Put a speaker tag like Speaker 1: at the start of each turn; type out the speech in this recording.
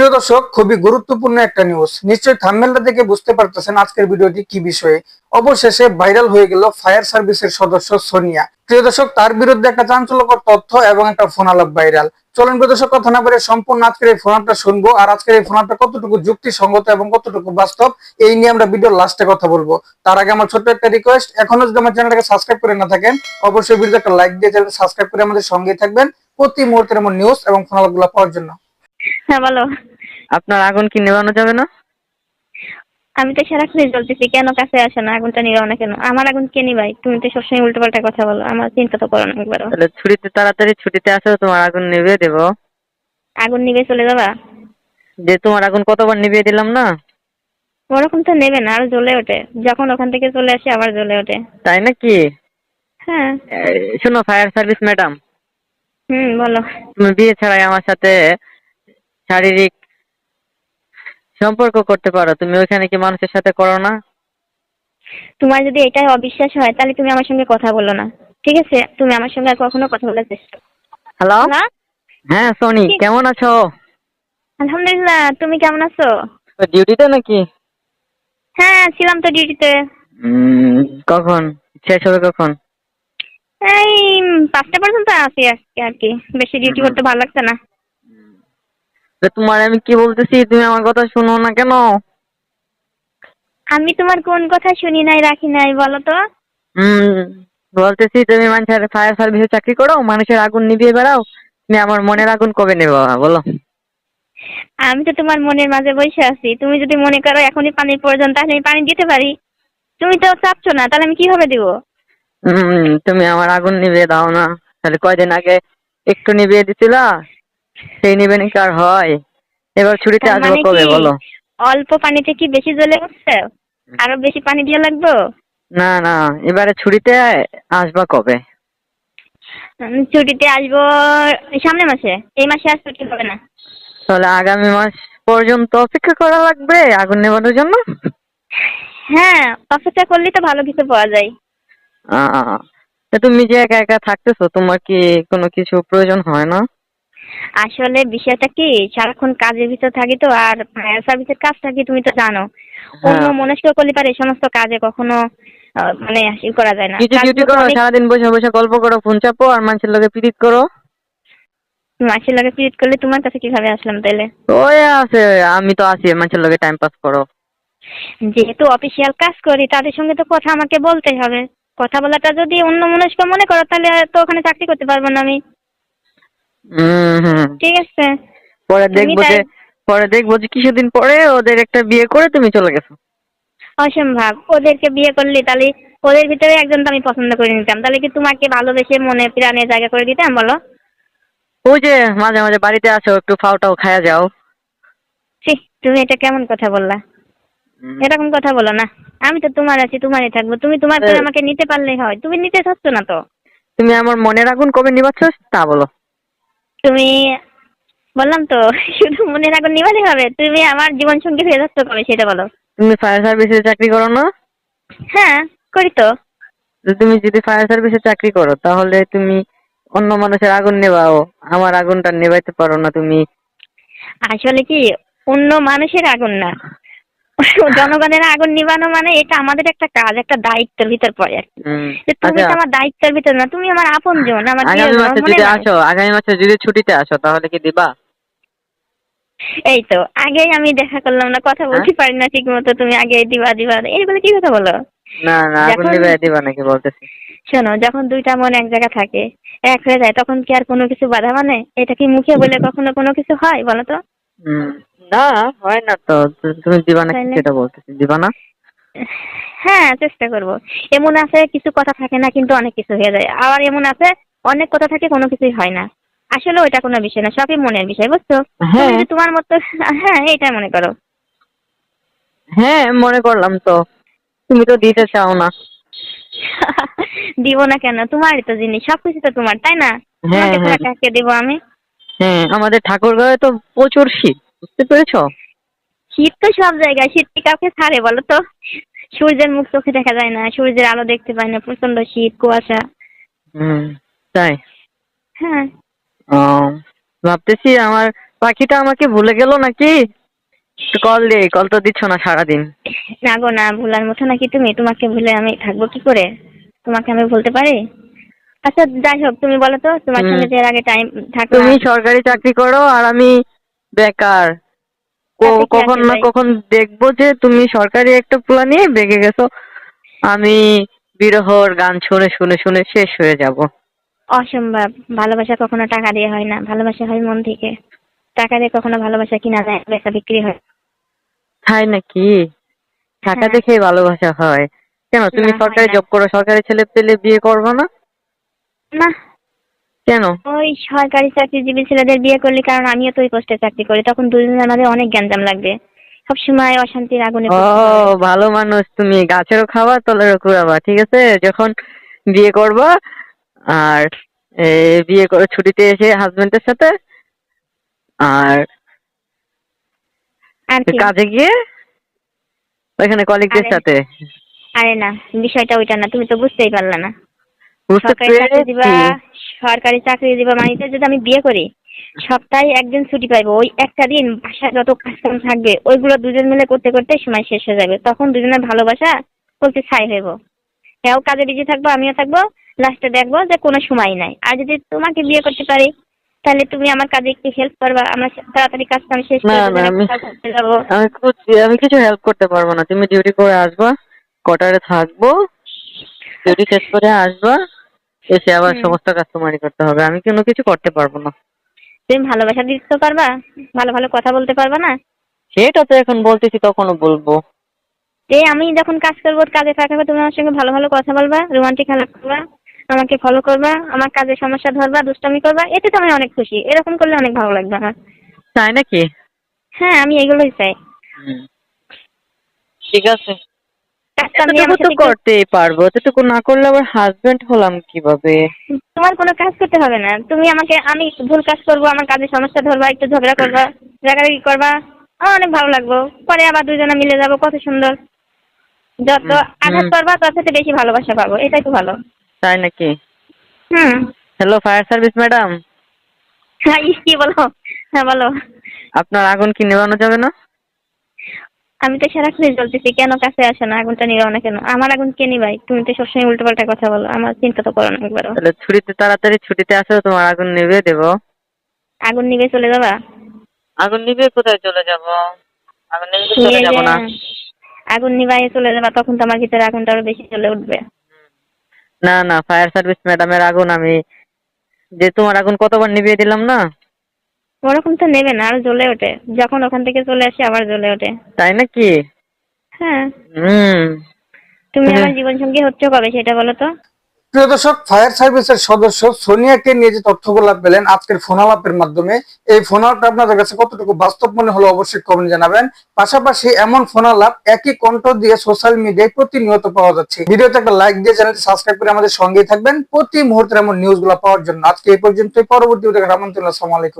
Speaker 1: প্রিয় দর্শক, খুবই গুরুত্বপূর্ণ একটা নিউজ নিশ্চয়ই থাম্বনেলটা দেখে বুঝতে পারতেছেন আজকের ভিডিওটি কি বিষয়ে। অবশেষে ভাইরাল হয়ে গেল ফায়ার সার্ভিসের সদস্য সোনিয়া। প্রিয় দর্শক, তার বিরুদ্ধে একটা চাঞ্চল্যকর তথ্য এবং একটা ফোন আলাপ ভাইরাল চলুন প্রিয় দর্শক, কথা না বলে সম্পূর্ণ আজকের এই ফোন আপটা শুনব। আর আজকের এই ফোন আপটা কতটুকু যুক্তিসঙ্গত এবং কতটুকু বাস্তব, এই নিয়ে আমরা ভিডিওর লাস্টে কথা বলব। তার আগে আমার ছোট্ট একটা রিকোয়েস্ট এখনও যদি আমার চ্যানেলটাকে সাবস্ক্রাইব করে না থাকেন, অবশ্যই ভিডিওতে একটা লাইক দিয়ে চ্যানেলটা সাবস্ক্রাইব করে আমাদের সঙ্গে থাকবেন। প্রতি মুহূর্তের এমন নিউজ এবং ফোন আলাপগুলো পাওয়ার জন্য।
Speaker 2: হ্যাঁ বলো।
Speaker 3: আপনার আগুন কি নেভানো যাবে না?
Speaker 2: আমি তো সারাক্ষণই জ্বলতেছি কেন কাছে আসে না? আগুনটা নিবাও না কেন? আমার আগুন কে নিবাই তুমি তো সবসময় উল্টো পাল্টা কথা বলো। আমার চিন্তা তো করো না একবারও।
Speaker 3: তাহলে ছুটিতে তাড়াতাড়ি ছুটিতে আসো তোমার আগুন নিভিয়ে দেব।
Speaker 2: আগুন নিবে চলে যাবা?
Speaker 3: যে তোমার আগুন কতবার নিভিয়ে দিলাম না?
Speaker 2: ওরকম তো নেবে না আর জ্বলে ওঠে। যখন ওখান থেকে চলে আসে আবার জ্বলে ওঠে।
Speaker 3: তাই নাকি?
Speaker 2: হ্যাঁ।
Speaker 3: এই, শোনো ফায়ার সার্ভিস ম্যাডাম।
Speaker 2: হুম বলো।
Speaker 3: তুমি বিয়ে ছাড়াই আমার সাথে শারীরিক সম্পর্ক করতে পারো। তুমি ওইখানে কি মানুষের সাথে করো না?
Speaker 2: তোমার যদি এটাই অবিশ্বাস হয় তাহলে তুমি আমার সঙ্গে কথা বলো না। ঠিক আছে? তুমি আমার সঙ্গে আর কখনো কথা বলার চেষ্টা
Speaker 3: হ্যালো
Speaker 2: না।
Speaker 3: হ্যাঁ সোনি কেমন আছো?
Speaker 2: আলহামদুলিল্লাহ তুমি কেমন আছো?
Speaker 3: ডিউটিতে নাকি?
Speaker 2: হ্যাঁ ছিলাম তো ডিউটিতে।
Speaker 3: কখন? শেষ হবে কখন?
Speaker 2: এই পাঁচটা পর্যন্ত আছি আজকে আর কি। বেশি ডিউটি করতে ভালো লাগছে না।
Speaker 3: তোমার আমি কি বলতেছি তুমি আমার কথা শুনো না কেন?
Speaker 2: আমি তোমার কোন কথা শুনি নাই রাখি নাই বলো তো।
Speaker 3: হুম বলতেছি তুমি মানুষের ফায়ার সার্ভিসে চাকরি করো মানুষের আগুন নিভিয়ে বেড়াও। তুমি আমার মনের আগুন কবে নেবে বলো?
Speaker 2: আমি তো তোমার মনের মাঝে বসে আছি। তুমি যদি মনে করো এখনই পানির প্রয়োজন তাহলে আমি পানি দিতে পারি। তুমি তো চাচ্ছ না তাহলে আমি কীভাবে দিব?
Speaker 3: হুম তুমি আমার আগুন নিভিয়ে দাও না। তাহলে কয়দিন আগে একটু নিভিয়ে দিছিলা? সেই নিবে নাকি আর হয়? এবার ছুটিতে আসব
Speaker 2: মানে
Speaker 3: কবে বলো?
Speaker 2: অল্প পানিতে কি বেশি জ্বলে উঠছে? আরও বেশি পানি দিয়ে লাগবো?
Speaker 3: না না এবারে ছুটিতে আসবা কবে?
Speaker 2: ছুটিতে আসব সামনে মাসে। এই মাসে আসতে কি হবে না?
Speaker 3: তাহলে আগামী মাস পর্যন্ত অপেক্ষা করা লাগবে? আগুন নেবানোর জন্য?
Speaker 2: হ্যাঁ অপেক্ষা করলে তো ভালো কিছু পাওয়া যায়।
Speaker 3: তুমি যে একা একা থাকতেছো তোমার কি কোনো কিছু প্রয়োজন হয় না?
Speaker 2: আসলে বিষয়টা কি সারাক্ষণ কাজের ভিতর থাকি তো আর ফায়ার সার্ভিসের কাজটা কি তুমি তো জানো। অন্য
Speaker 3: হ্যাঁ।
Speaker 2: মনস্ক করলে পারে সমস্ত কাজে কখনো মানে ই করা যায় না।
Speaker 3: কিছু ডিউটি করো সারাদিন বসে বসে গল্প করো ফোন চাপো আর মানুষের লোকে পিরিত করো।
Speaker 2: মাসের লাগে পিরিত করলে তোমার কাছে কীভাবে আসলাম তাইলে?
Speaker 3: ওই আছে আমি তো আছি মানুষের লোকে টাইম পাস করো।
Speaker 2: যেহেতু অফিসিয়াল কাজ করি তাদের সঙ্গে তো কথা আমাকে বলতেই হবে। কথা বলাটা যদি অন্য মনস্ক মনে করো তাহলে তো ওখানে চাকরি করতে পারব না আমি। ঠিক আছে।
Speaker 3: পরে দেখব যে পরে দেখব যে কিছুদিন পরে ওদের একটা বিয়ে করে তুমি চলে গেছো।
Speaker 2: অসম্ভব। ওদেরকে বিয়ে করলি তাহলে ওদের ভিতরে একজন তো আমি পছন্দ করে নিতাম। তাহলে কি তোমাকে ভালোবেসে মনে প্রাণে জায়গা করে দিতাম বলো?
Speaker 3: ওই যে মাঝে মাঝে বাড়িতে আসো একটু ফাওটাও খায়া যাও।
Speaker 2: ছি তুমি এটা কেমন কথা বললা? এরকম কথা বলো না। আমি তো তোমার আছি তোমারই থাকব। তুমি তোমার করে আমাকে নিতে পারলেই হয়। তুমি নিতে চাচ্ছ না তো?
Speaker 3: তুমি আমার মনের আগুন কবে নিবাচ্ছ তা বলো।
Speaker 2: তুমি বললাম তো শুধু মনে রাখো নিবালে হবে তুমি আমার জীবন সঙ্গী হয়ে যাচ্ছ কবে সেটা বলো।
Speaker 3: তুমি ফায়ার সার্ভিসে চাকরি করো না?
Speaker 2: হ্যাঁ করি তো।
Speaker 3: তো তুমি যদি ফায়ার সার্ভিসে চাকরি করো তাহলে তুমি অন্য মানুষের আগুন নেবাও আমার আগুনটা নেবাইতে পারো না তুমি।
Speaker 2: আসলে কি অন্য মানুষের আগুন না। জনগণের আগুন নিবানো মানে এটা আমাদের একটা কাজ একটা দায়িত্বের ভিতর পড়ে আর কি। তুমি তো
Speaker 3: আচ্ছা
Speaker 2: আমার দায়িত্বের ভিতর না তুমি আমার আপন জন আমার
Speaker 3: আগামী মাসে যদি আসো আগামী মাসে যদি ছুটিতে আসো তাহলে কি দিবা?
Speaker 2: এই তো আগেই আমি দেখা করলাম না কথা
Speaker 3: হ্যাঁ?
Speaker 2: বলতে পারি না ঠিক মতো তুমি আগে দিবা দিবা। এইগুলো কি কথা বলো?
Speaker 3: না না আগুন নিবে দিবা নাকি বলতেছি?
Speaker 2: শোনো যখন দুইটা মন এক জায়গা থাকে এক হয়ে যায় তখন কি আর কোনো কিছু বাধা মানে? এটা কি মুখে বলে কখনো কোনো কিছু হয় বলো তো?
Speaker 3: হুম, না হয় না তো। তুমি দিবা নাকি
Speaker 2: তাইলে?
Speaker 3: সেটা বলতেছি দিবা না?
Speaker 2: হ্যাঁ চেষ্টা করব। এমন আছে কিছু কথা থাকে না কিন্তু অনেক কিছু হয়ে যায়। আবার এমন আছে অনেক কথা থাকে কোনো কিছুই হয় না। আসলে ওইটা কোনো বিষয় না সবই মনের বিষয় বুঝছ? তুমি
Speaker 3: হ্যাঁ।
Speaker 2: যদি তোমার মতো হ্যাঁ এইটাই মনে করো।
Speaker 3: হ্যাঁ মনে করলাম তো। তুমি তো দিতে চাও না।
Speaker 2: দিব না কেন? তোমারই তো জিনিস সবকিছু তো তোমার তাই না?
Speaker 3: হ্যাঁ,
Speaker 2: তোমাকে
Speaker 3: হ্যাঁ।
Speaker 2: কাকে দিব আমি?
Speaker 3: হ্যাঁ আমাদের ঠাকুর ঘরে তো প্রচুর শীত। বুঝতে পেরেছ?
Speaker 2: শীত তো সব জায়গায় শীত কি কাউকে ছাড়ে বলো তো? সূর্যের মুখ চোখে দেখা যায় না সূর্যের আলো দেখতে পাই না প্রচণ্ড শীত কুয়াশা।
Speaker 3: হুম তাই?
Speaker 2: হ্যাঁ।
Speaker 3: ও ভাবতেছি আমার পাখিটা আমাকে ভুলে গেল নাকি? কল দে কল তো দিচ্ছ না সারাদিন।
Speaker 2: না গো না ভুলার মতো নাকি তুমি? তোমাকে ভুলে আমি থাকব কি করে? তোমাকে আমি ভুলতে পারি? আচ্ছা যাই হোক তুমি বলো তো তোমার সঙ্গে যে এর আগে টাইম থাকলাম
Speaker 3: তুমি সরকারি চাকরি করো আর আমি বেকার। কখন না কখন দেখব যে তুমি সরকারি একটা প্ল্যান নিয়ে বেগে গেছো। আমি বিরহর গান শুনে শুনে শুনে শেষ হয়ে যাব।
Speaker 2: অসম্ভব। ভালোবাসা কখনো টাকা দিয়ে হয় না। ভালোবাসা হয় মন থেকে। টাকা দিয়ে কখনো ভালোবাসা কিনা যায় বেচা বিক্রি হয়।
Speaker 3: তাই নাকি? টাকা
Speaker 2: হ্যাঁ।
Speaker 3: দেখেই ভালোবাসা হয়। কেন? তুমি সরকারি জব করো সরকারি ছেলে পেলে বিয়ে করব না?
Speaker 2: না।
Speaker 3: কেন?
Speaker 2: ওই সরকারি চাকরিজীবী ছেলেদের বিয়ে করলে কারণ আমিও তো ওই পোস্টে চাকরি করি তখন দুজনের মাঝে অনেক গ্যাঞ্জাম লাগবে। সবসময় অশান্তির আগুনে
Speaker 3: ও ভালো মানুষ তুমি। গাছেরও খাওয়া তলেরও কুড়াবা ঠিক আছে? যখন বিয়ে করবা আর বিয়ে করে ছুটিতে এসে হাজবেন্ডের সাথে আর কাজে গিয়ে ওইখানে কলিগদের সাথে।
Speaker 2: আরে না বিষয়টা ওইটা না তুমি তো বুঝতেই পারলে না। সরকারি চাকরি দিবা সরকারি চাকরি দিবা মানে যদি আমি বিয়ে করি সপ্তাহে একদিন ছুটি পাইবো ওই একটা দিন বাসায় যত কাজকাম থাকবে ওইগুলো দুজন মিলে করতে করতে সময় শেষ হয়ে যাবে। তখন দুজনের ভালোবাসা বলতে ছাই হইব। হ্যাঁ কাজে বিজি থাকব আমিও থাকব লাস্টে দেখব যে কোনো সময় নাই। আর যদি তোমাকে বিয়ে করতে পারি তাহলে তুমি আমার কাজে একটু হেল্প করবা আমরা তাড়াতাড়ি কাজ কাম শেষ করে
Speaker 3: আমি-
Speaker 2: যাব।
Speaker 3: আমি খুঁজছি আমি কিছু হেল্প করতে পারব না। তুমি ডিউটি করে আসবা কোয়ার্টারে থাকব ডিউটি শেষ করে আসবা। এসে আবার সমস্ত কাজ তোমারই করতে হবে। আমি কোনো কিছু করতে পারব না।
Speaker 2: তুমি ভালোবাসা দিতে পারবা? ভালো ভালো কথা বলতে পারবা না?
Speaker 3: সেটা তো এখন বলতেছি তখনও বলব।
Speaker 2: এই আমি যখন কাজ করব কাজে থাকবে তুমি আমার সঙ্গে ভালো ভালো কথা বলবা রোমান্টিক খেলা করবা আমাকে ফলো করবা আমার কাজের সমস্যা ধরবা দুষ্টামি করবা এতে তো আমি অনেক খুশি। এরকম করলে অনেক ভালো লাগবে আমার।
Speaker 3: তাই নাকি?
Speaker 2: হ্যাঁ আমি এগুলোই চাই।
Speaker 3: ঠিক আছে।
Speaker 2: আমার
Speaker 3: তো
Speaker 2: সাথে
Speaker 3: করতেই পারব। এতটুকু না করলে আবার হাজবেন্ড হলাম কীভাবে?
Speaker 2: তোমার কোনো কাজ করতে হবে না। তুমি আমাকে আমি ভুল কাজ করব আমার কাজের সমস্যা ধরবা একটু ঝগড়া করবা রাগারাগি করবা আমার অনেক ভালো লাগবো। পরে আবার দুজনে মিলে যাব কত সুন্দর। যত
Speaker 3: হুম,
Speaker 2: আঘাত
Speaker 3: হুম।
Speaker 2: করবা তার সাথে বেশি ভালোবাসা পাবো এটাই তো ভালো।
Speaker 3: তাই নাকি?
Speaker 2: হুম।
Speaker 3: হ্যালো ফায়ার সার্ভিস ম্যাডাম
Speaker 2: হ্যাঁ ইস, কি বলো? হ্যাঁ বলো।
Speaker 3: আপনার আগুন কি নেভানো যাবে না?
Speaker 2: আমি তো সারাক্ষণই জ্বলতেছি কেন কাছে আসে না? আগুনটা নিবাও না কেন? আমার আগুন কে নিবাই তুমি তো সবসময় উল্টো পাল্টা কথা বলো আমার চিন্তা তো করো না একবারও।
Speaker 3: তাহলে ছুটিতে তাড়াতাড়ি ছুটিতে আসো তোমার আগুন নিভে দেবো।
Speaker 2: আগুন নিবে চলে যাবা?
Speaker 3: আগুন নিভে কোথায় চলে যাব? আগুন তো চলে যাব না।
Speaker 2: আগুন নিবাই চলে যাবা তখন তো আমার ভিতরে আগুনটা আরও বেশি চলে উঠবে।
Speaker 3: না না ফায়ার সার্ভিস ম্যাডামের আগুন আমি যে তোমার আগুন কতবার নিভিয়ে দিলাম না?
Speaker 2: ওরকম তো নেবে না আর জ্বলে ওঠে। যখন ওখান থেকে চলে আসে আবার জ্বলে ওঠে।
Speaker 3: তাই নাকি?
Speaker 2: হ্যাঁ।
Speaker 3: হুম।
Speaker 2: তুমি। আমার জীবন সঙ্গী হচ্ছ কবে সেটা বলো তো?
Speaker 1: প্রিয় দর্শক ফায়ার সার্ভিসের সদস্য সোনিয়াকে নিয়ে যে তথ্যগুলো পেলেন আজকের ফোন আলাপের মাধ্যমে এই ফোন আলাপটা আপনাদের কাছে কতটুকু বাস্তব মনে হলো অবশ্যই কমেন্ট জানাবেন। পাশাপাশি এমন ফোন আলাপ একই কণ্ঠ দিয়ে সোশ্যাল মিডিয়ায় প্রতিনিয়ত পাওয়া যাচ্ছে। ভিডিওতে একটা লাইক দিয়ে চ্যানেলটি সাবস্ক্রাইব করে আমাদের সঙ্গেই থাকবেন। প্রতি মুহূর্তে এমন নিউজগুলো পাওয়ার জন্য আজকে এই পর্যন্তই। পরবর্তী ভিডিও আমন্ত্রণ আসসালামু আলাইকুম।